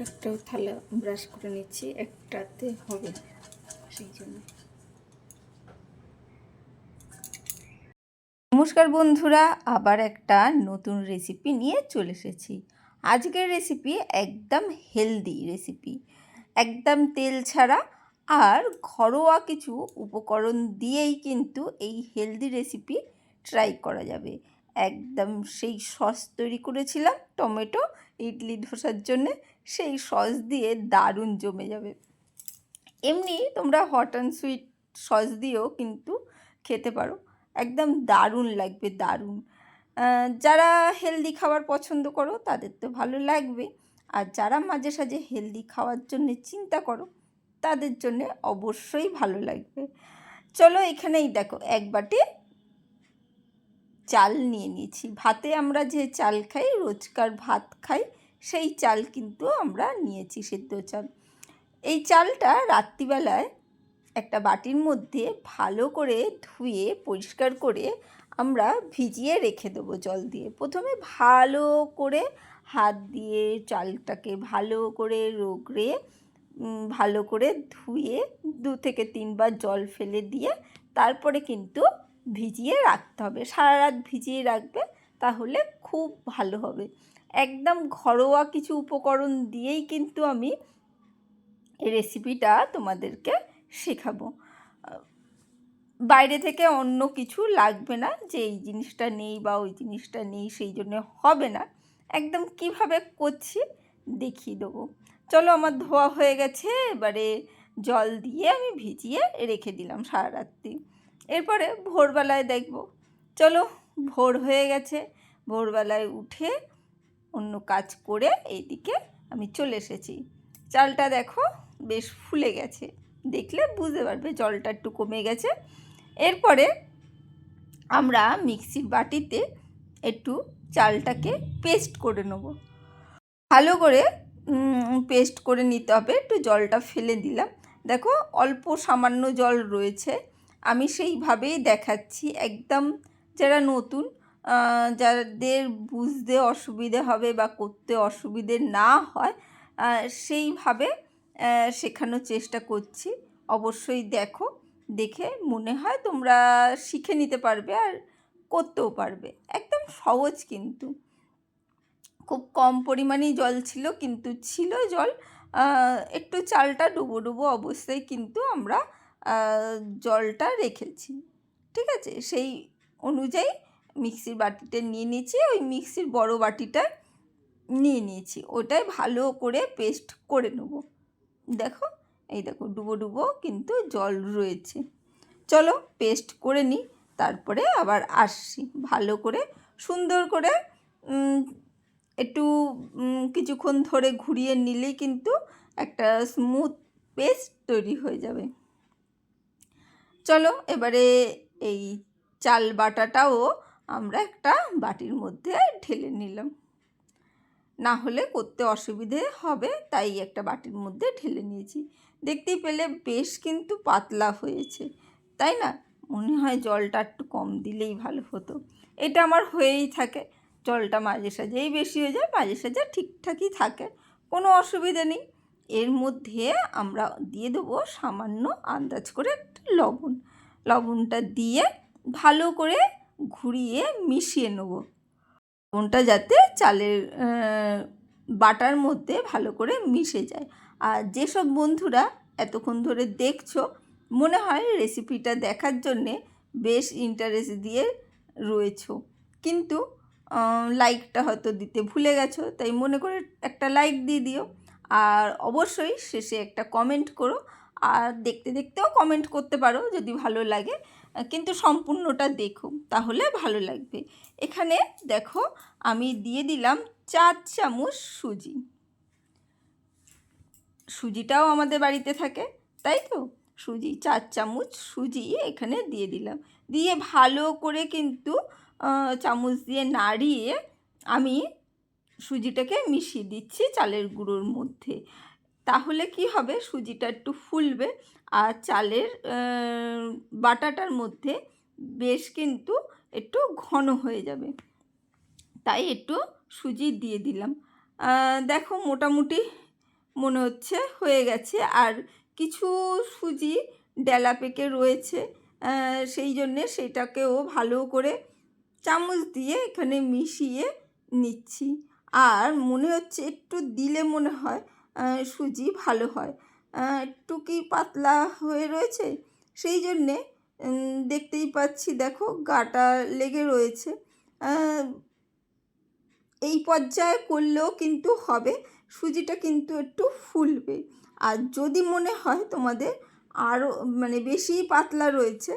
একটাও থালা ব্রাশ করে নিচ্ছি, একটাতে হবে সেই জন্য। নমস্কার বন্ধুরা, আবার একটা নতুন রেসিপি নিয়ে চলে এসেছি। আজকের রেসিপি একদম হেলদি রেসিপি একদম তেল ছাড়া আর ঘরোয়া কিছু উপকরণ দিয়েই কিন্তু এই হেলদি রেসিপি ট্রাই করা যাবে। একদম সেই সস তৈরি করেছিলাম, টমেটো, ইডলি ধোসার জন্যে। সেই সস দিয়ে দারুণ জমে যাবে। এমনি তোমরা হট অ্যান্ড সুইট সস দিয়েও কিন্তু খেতে পারো। একদম দারুণ লাগবে, দারুণ। যারা হেলদি খাবার পছন্দ করো, তাদের তো ভালো লাগবে। আর যারা মাঝে সাঝে হেলদি খাওয়ার জন্য চিন্তা করো, তাদের জন্য অবশ্যই ভালো লাগবে। চলো এখানেই দেখো, এক বাটি চাল নিয়ে নিয়েছি। ভাতে আমরা যে চাল খাই, রোজকার ভাত খাই সেই চাল কিন্তু আমরা নিয়েছি, সেদ্ধ চাল। এই চালটা রাত্রিবেলায় একটা বাটির মধ্যে ভালো করে ধুয়ে, পরিষ্কার করে আমরা ভিজিয়ে রেখে দেবো জল দিয়ে। প্রথমে ভালো করে হাত দিয়ে চালটাকে ভালো করে রোগড়ে ভালো করে ধুয়ে দু থেকে তিনবার জল ফেলে দিয়ে তারপরে কিন্তু ভিজিয়ে রাখতে হবে। সারা রাত ভিজিয়ে রাখবে তাহলে খুব ভালো হবে। একদম ঘরোয়া কিছু উপকরণ দিয়েই কিন্তু আমি রেসিপিটা তোমাদেরকে শেখাবো। বাইরে থেকে অন্য কিছু লাগবে না যে এই জিনিসটা নেই বা ওই জিনিসটা নেই সেই জন্য হবে না। একদম কীভাবে করছি দেখিয়ে দেবো। চলো আমার ধোয়া হয়ে গেছে, এবারে জল দিয়ে আমি ভিজিয়ে রেখে দিলাম সারা রাত্রি এরপরে ভোরবেলায় দেখব। চলো ভোর হয়ে গেছে, ভোরবেলায় উঠে অন্য কাজ করে এইদিকে আমি চলে এসেছি। চালটা দেখো বেশ ফুলে গেছে। দেখলে বুঝতে পারবে জলটা একটু কমে গেছে। এরপরে আমরা মিক্সির বাটিতে একটু চালটাকে পেস্ট করে নেব। ভালো করে পেস্ট করে নিতে হবে। একটু জলটা ফেলে দিলাম। দেখো অল্প সামান্য জল রয়েছে। আমি সেইভাবেই দেখাচ্ছি। একদম যারা নতুন যাদের বুঝতে অসুবিধে হবে বা করতে অসুবিধে না হয় সেইভাবে শেখানোর চেষ্টা করছি। অবশ্যই দেখো, দেখে মনে হয় তোমরা শিখে নিতে পারবে আর করতেও পারবে। একদম সহজ কিন্তু। খুব কম পরিমাণেই জল ছিল, কিন্তু ছিল জল। একটু চালটা ডুবো ডুবো অবস্থায় কিন্তু আমরা জলটা রেখেছি। ঠিক আছে? সেই অনুযায়ী মিক্সির বাটিতে নিয়ে নিয়েছি, ওই মিক্সির বড় বাটিটা নিয়ে নিয়েছি। ওটাই ভালো করে পেস্ট করে নেব। দেখো, এই দেখো, ডুবো ডুবো কিন্তু জল রয়েছে। চলো পেস্ট করে নিই তারপরে আবার আসছি। ভালো করে, সুন্দর করে একটু কিছুক্ষণ ধরে ঘুরিয়ে নিলেই কিন্তু একটা স্মুথ পেস্ট তৈরি হয়ে যাবে। চলো, এবারে এই চাল বাটাটাও আমরা একটা বাটির মধ্যে ঢেলে নিলাম। না হলে করতে অসুবিধে হবে, তাই একটা বাটির মধ্যে ঢেলে নিয়েছি। দেখতেই পেলে বেশ কিন্তু পাতলা হয়েছে, তাই না? মনে হয় জলটা একটু কম দিলেই ভালো হতো। এটা আমার হয়েই থাকে, জলটা মাঝে সাঝেই বেশি হয়ে যায়, মাঝে সাঝে ঠিকঠাকই থাকে, কোনো অসুবিধে নেই। এর মধ্যে আমরা দিয়ে দেবো সামান্য আন্দাজ করে একটু লবণ। লবণটা দিয়ে ভালো করে ঘুরিয়ে মিশিয়ে নেব। লবণটা যাতে চালের বাটার মধ্যে ভালো করে মিশে যায়। আর যেসব বন্ধুরা এতক্ষণ ধরে দেখছ, মনে হয় রেসিপিটা দেখার জন্যে বেশ ইন্টারেস্ট দিয়ে রয়েছো। কিন্তু লাইকটা হয়তো দিতে ভুলে গেছো, তাই মনে করে একটা লাইক দিয়ে দিও। আর অবশ্যই শেষে একটা কমেন্ট করো। আর দেখতে দেখতেও কমেন্ট করতে পারো, যদি ভালো লাগে। কিন্তু সম্পূর্ণটা দেখো তাহলে ভালো লাগবে। এখানে দেখো, আমি দিয়ে দিলাম চার চামচ সুজি। সুজিটাও আমাদের বাড়িতে থাকে, তাই তো? সুজি, চার চামচ সুজি এখানে দিয়ে দিলাম। দিয়ে ভালো করে কিন্তু চামচ দিয়ে নাড়িয়ে আমি সুজিটাকে মিশিয়ে দিচ্ছি চালের গুঁড়োর মধ্যে। তাহলে কি হবে? সুজিটা একটু ফুলবে। আর চালের বাটাটার মধ্যে বেশ কিন্তু একটু ঘন হয়ে যাবে। তাই একটু সুজি দিয়ে দিলাম। দেখো মোটামুটি মনে হচ্ছে হয়ে গেছে। আর কিছু সুজি ডেলা পেকে রয়েছে। সেই জন্যে সেটাকেও ভালো করে চামচ দিয়ে এখানে মিশিয়ে নিচ্ছি। আর মনে হচ্ছে একটু দিলে মনে হয় সুজি ভালো হয়। একটু কি পাতলা হয়ে রয়েছে? সেই জন্যে দেখতেই পাচ্ছি, দেখো, গাটা লেগে রয়েছে। এই পর্যায়ে করলেও কিন্তু হবে, সুজিটা কিন্তু একটু ফুলবে। আর যদি মনে হয় তোমাদের আরও মানে বেশি পাতলা রয়েছে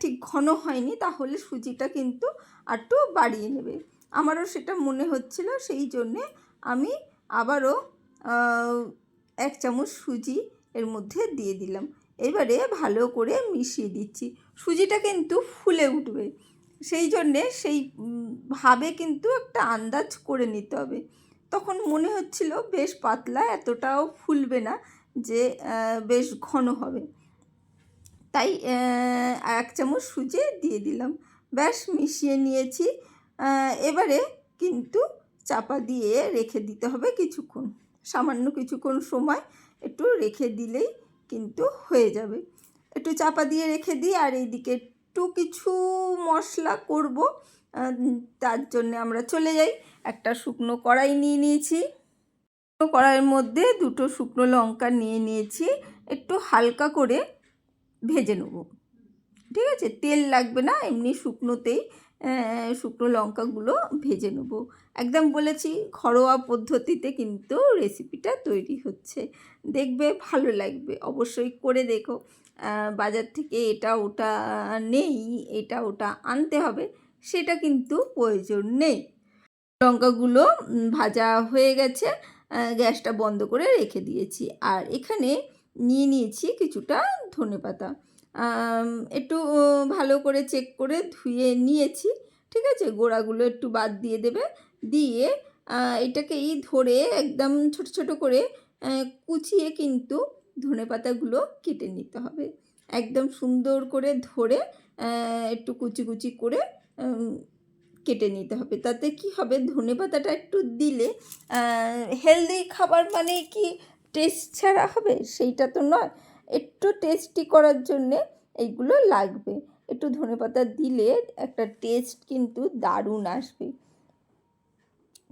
ঠিক ঘন হয়নি, তাহলে সুজিটা কিন্তু একটু বাড়িয়ে নেবে। আমারও সেটা মনে হচ্ছিল, সেই জন্যে আমি আবারও এক চামচ সুজি এর মধ্যে দিয়ে দিলাম। এবারে ভালো করে মিশিয়ে দিচ্ছি। সুজিটা কিন্তু ফুলে উঠবে। সেই জন্যে সেই ভাবে কিন্তু একটা আন্দাজ করে নিতে হবে। তখন মনে হচ্ছিল বেশ পাতলা, এতটাও ফুলবে না যে বেশ ঘন হবে। তাই এক চামচ সুজি দিয়ে দিলাম। ব্যাস, মিশিয়ে নিয়েছি। এবারে কিন্তু চাপা দিয়ে রেখে দিতে হবে কিছুক্ষণ। সামান্য কিছুক্ষণ সময় একটু রেখে দিলেই কিন্তু হয়ে যাবে। একটু চাপা দিয়ে রেখে দিই আর এইদিকে একটু কিছু মশলা করব। তার জন্য আমরা চলে যাই। একটা শুকনো কড়াই নিয়ে নিয়েছি। শুকনো কড়াইয়ের মধ্যে দুটো শুকনো লঙ্কা নিয়ে নিয়েছি। একটু হালকা করে ভেজে নেব। ঠিক আছে? তেল লাগবে না, এমনি শুকনোতেই শুকনো লঙ্কাগুলো ভেজে নেব। একদম বলেছি ঘরোয়া পদ্ধতিতে কিন্তু রেসিপিটা তৈরি হচ্ছে। দেখবে ভালো লাগবে অবশ্যই করে দেখো। বাজার থেকে এটা ওটা নেই এটা ওটা আনতে হবে সেটা কিন্তু প্রয়োজন নেই। লঙ্কাগুলো ভাজা হয়ে গেছে গ্যাসটা বন্ধ করে রেখে দিয়েছি। আর এখানে নিয়ে নিয়েছি কিছুটা ধনেপাতা আম, একটু ভালো করে চেক করে ধুয়ে নিয়েছি ঠিক আছে? গোড়াগুলো একটু বাদ দিয়ে দেবে। দিয়ে এটাকেই ধরে একদম ছোট ছোট করে কুচিয়ে কিন্তু ধনেপাতাগুলো কেটে নিতে হবে। একদম সুন্দর করে ধরে একটু কুচি কুচি করে কেটে নিতে হবে। তাতে কি হবে? ধনে পাতাটা একটু দিলে হেলদি খাবার মানে কি টেস্ট ছাড়া হবে? সেইটা তো নয়। একটু টেস্টি করার জন্যে এইগুলো লাগবে। একটু ধনে পাতা দিলে একটা টেস্ট কিন্তু দারুণ আসবে।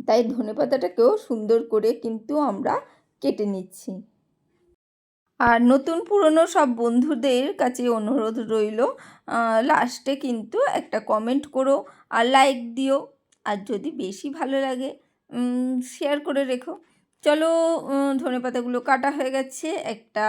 তাই ধনে পাতাটাকেও সুন্দর করে কিন্তু আমরা কেটে নিচ্ছি। আর নতুন পুরনো সব বন্ধুদের কাছে অনুরোধ রইল লাস্টে কিন্তু একটা কমেন্ট করো আর লাইক দিও। আর যদি বেশি ভালো লাগে শেয়ার করে রেখো। চলো উম, ধনেপাতাগুলো কাটা হয়ে গেছে। একটা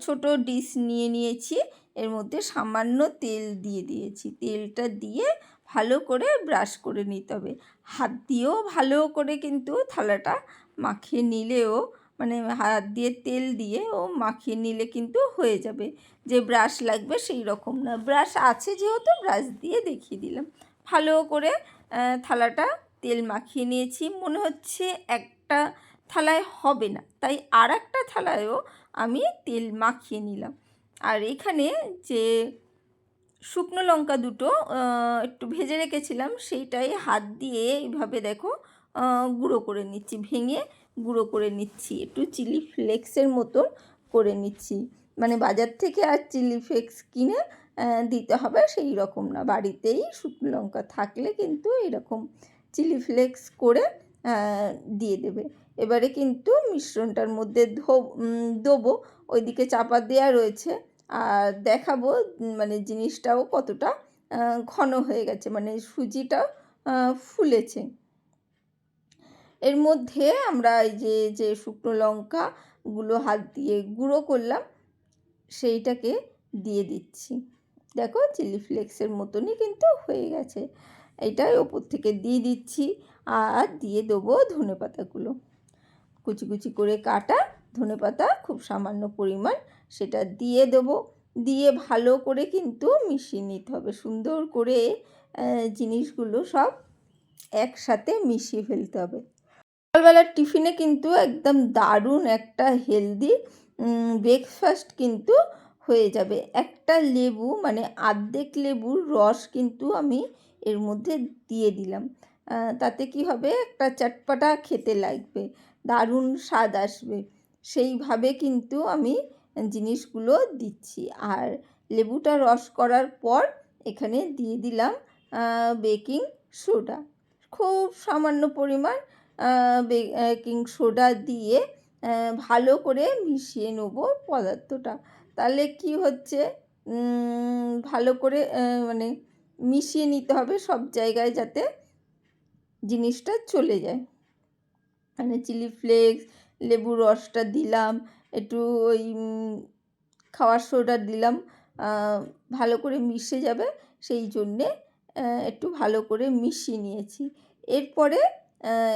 ছোট ডিশ নিয়ে নিয়েছি। এর মধ্যে সামান্য তেল দিয়ে দিয়েছি। তেলটা দিয়ে ভালো করে ব্রাশ করে নিতে হবে। হাত দিয়েও ভালো করে কিন্তু থালাটা মাখিয়ে নিলেও মানে হাত দিয়ে তেল দিয়ে ও মাখিয়ে নিলে কিন্তু হয়ে যাবে। যে ব্রাশ লাগবে সেই রকম না। ব্রাশ আছে যেহেতু ব্রাশ দিয়ে দেখিয়ে দিলাম। ভালো করে থালাটা তেল মাখিয়ে নিয়েছি। মনে হচ্ছে একটা থালায় হবে না। তাই আর একটা থালায়ও আমি তেল মাখিয়ে নিলাম। আর এখানে যে শুকনো লঙ্কা দুটো একটু ভেজে রেখেছিলাম, সেইটাই হাত দিয়ে এইভাবে দেখো গুঁড়ো করে নিচ্ছি, ভেঙে গুঁড়ো করে নিচ্ছি, একটু চিলি ফ্লেক্সের মতন করে নিচ্ছি। মানে বাজার থেকে আর চিলি ফ্লেক্স কিনে দিতে হবে সেই রকম না, বাড়িতেই শুকনো লঙ্কা থাকলে কিন্তু এরকম চিলি ফ্লেক্স করে দিয়ে দেবে। এবারে কিন্তু মিশ্রণটার মধ্যে ধো দেবো, ওইদিকে চাপা দেওয়া রয়েছে আর দেখাবো মানে জিনিসটাও কতটা ঘন হয়ে গেছে মানে সুজিটাও আহ, ফুলেছে। এর মধ্যে আমরা এই যে যে শুকনো লঙ্কাগুলো হাত দিয়ে গুঁড়ো করলাম সেইটাকে দিয়ে দিচ্ছি। দেখো চিলি ফ্লেক্সের মতনই কিন্তু হয়ে গেছে। এটাই ওপর থেকে দিয়ে দিচ্ছি আর দিয়ে দেবো ধনে পাতাগুলো কুচি কুচি করে কাটা ধনে পাতা খুব সামান্য পরিমাণ সেটা দিয়ে দেবো। দিয়ে ভালো করে কিন্তু মিশিয়ে নিতে হবে। সুন্দর করে জিনিসগুলো সব একসাথে মিশিয়ে ফেলতে হবে। সকালবেলার টিফিনে কিন্তু একদম দারুণ একটা হেলদি ব্রেকফাস্ট কিন্তু হয়ে যাবে। একটা লেবু মানে আর্ধেক লেবুর রস কিন্তু আমি এর মধ্যে দিয়ে দিলাম। তাতে কি হবে? একটা চটপাটা খেতে লাগবে। দারুণ স্বাদ আসবে। সেইভাবে কিন্তু আমি জিনিসগুলো দিচ্ছি। আর লেবুটা রস করার পর এখানে দিয়ে দিলাম বেকিং সোডা। খুব সামান্য পরিমাণ বেকিং সোডা দিয়ে ভালো করে মিশিয়ে নেব পদার্থটা। তাহলে কি হচ্ছে? ভালো করে মানে মিশিয়ে নিতে হবে সব জায়গায় যাতে জিনিসটা চলে যায়। মানে চিলি ফ্লেক্স, লেবুর রসটা দিলাম একটু ওই খাওয়ার সোডা দিলাম। ভালো করে মিশে যাবে, সেই জন্যে একটু ভালো করে মিশিয়ে নিয়েছি। এরপরে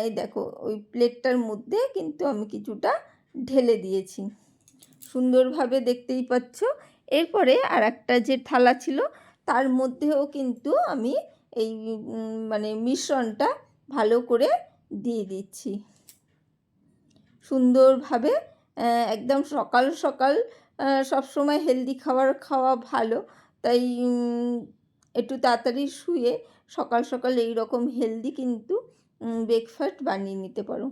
এই দেখো, ওই প্লেটটার মধ্যে কিন্তু আমি কিছুটা ঢেলে দিয়েছি। সুন্দরভাবে দেখতেই পাচ্ছ। এরপরে আর একটা যে থালা ছিল, তার মধ্যেও কিন্তু আমি এই মানে মিশ্রণটা ভালো করে দিয়ে দিচ্ছি। সুন্দরভাবে একদম সকাল সকাল সবসময় হেলদি খাবার খাওয়া ভালো। তাই একটু তাড়াতাড়ি শুয়ে সকাল সকাল এই রকম হেলদি কিন্তু ব্রেকফাস্ট বানিয়ে নিতে পারো।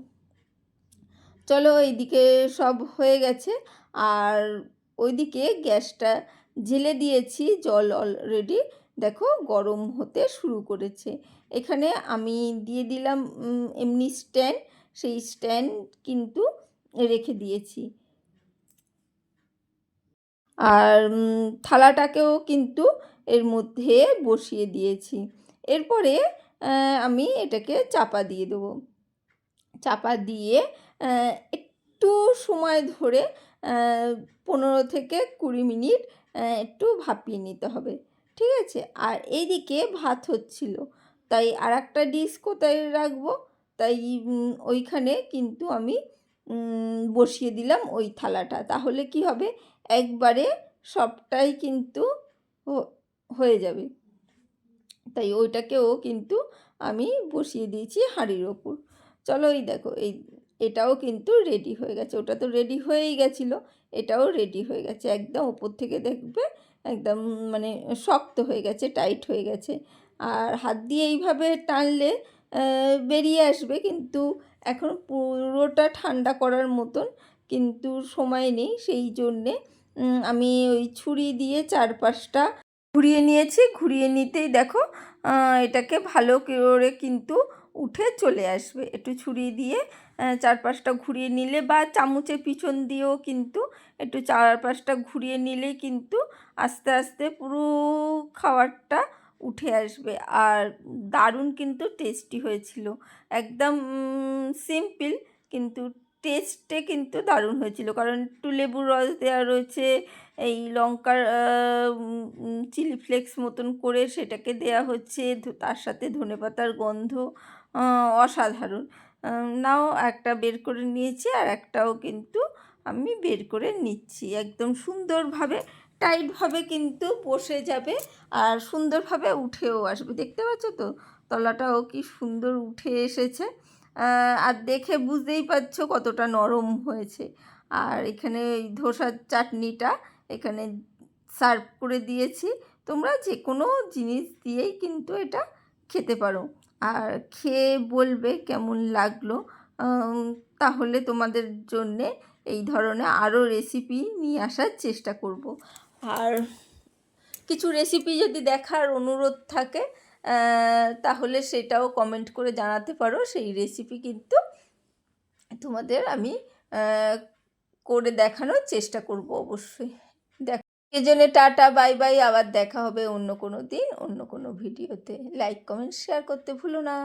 চলো এইদিকে সব হয়ে গেছে। আর ওইদিকে গ্যাসটা জেলে দিয়েছি, জল অলরেডি দেখো গরম হতে শুরু করেছে। এখানে আমি দিয়ে দিলাম এমনি স্ট্যান্ড সেই স্ট্যান্ড কিন্তু রেখে দিয়েছি। আর থালাটাকেও কিন্তু এর মধ্যে বসিয়ে দিয়েছি। এরপরে আমি এটাকে চাপা দিয়ে দেবো। চাপা দিয়ে একটু সময় ধরে পনেরো থেকে কুড়ি মিনিট একটু ভাপিয়ে নিতে হবে। ঠিক আছে? আর এইদিকে ভাত হচ্ছিল। তাই আর একটা ডিশ কোথায় রাখব? তাই ওইখানে কিন্তু আমি বসিয়ে দিলাম ওই থালাটা। তাহলে কি হবে? একবারে সবটাই কিন্তু হয়ে যাবে। তাই ওইটাকেও কিন্তু আমি বসিয়ে দিয়েছি হাঁড়ির ওপর। চলো এই দেখো, এই এটাও কিন্তু রেডি হয়ে গেছে। ওটা তো রেডি হয়েই গেছিল, এটাও রেডি হয়ে গেছে। একদম ওপর থেকে দেখবে একদম মানে শক্ত হয়ে গেছে টাইট হয়ে গেছে। আর হাত দিয়ে এইভাবে টানলে বেরিয়ে আসবে, কিন্তু এখন পুরোটা ঠান্ডা করার মতন কিন্তু সময় নেই সেই জন্যে আমি ওই ছুরি দিয়ে চারপাশটা ঘুরিয়ে নিয়েছি, ঘুরিয়ে নিতেই দেখো এটাকে ভালো করে কিন্তু উঠে চলে আসবে। একটু ছুরি দিয়ে চারপাশটা ঘুরিয়ে নিলে বা চামচের পিছন দিয়েও কিন্তু একটু চারপাশটা ঘুরিয়ে নিলেই কিন্তু আস্তে আস্তে পুরো খাবারটা উঠে আসবে। আর দারুণ কিন্তু টেস্টি হয়েছিল। একদম সিম্পল, কিন্তু টেস্টে কিন্তু দারুণ হয়েছিল। কারণ একটু লেবুর রস দেওয়া রয়েছে, এই লঙ্কার চিলি ফ্লেক্স মতন করে সেটাকে দেয়া হচ্ছে তার সাথে ধনে পাতার গন্ধ অসাধারণ। নাও একটা বের করে নিয়েছি আর একটাও কিন্তু আমি বের করে নিচ্ছি। একদম সুন্দরভাবে, টাইটভাবে কিন্তু বসে যাবে আর সুন্দরভাবে উঠেও আসবে। দেখতে পাচ্ছ তো? তলাটাও কি সুন্দর উঠে এসেছে। আর দেখে বুঝতেই পারছ কতটা নরম হয়েছে। আর এখানে এই ধোসার চাটনিটা এখানে সার্ভ করে দিয়েছি। তোমরা যে কোনো জিনিস দিয়েই কিন্তু এটা খেতে পারো। আর খেয়ে বলবে কেমন লাগল তাহলে তোমাদের জন্যে এই ধরনের আরও রেসিপি নিয়ে আসার চেষ্টা করব। আর কিছু রেসিপি যদি দেখার অনুরোধ থাকে তাহলে সেটাও কমেন্ট করে জানাতে পারো। সেই রেসিপি কিন্তু তোমাদের আমি করে দেখানোর চেষ্টা করব অবশ্যই। দেখ, এজন্য টাটা বাই বাই আবার দেখা হবে অন্য কোনো দিন, অন্য কোনো ভিডিওতে। লাইক কমেন্ট শেয়ার করতে ভুলো না।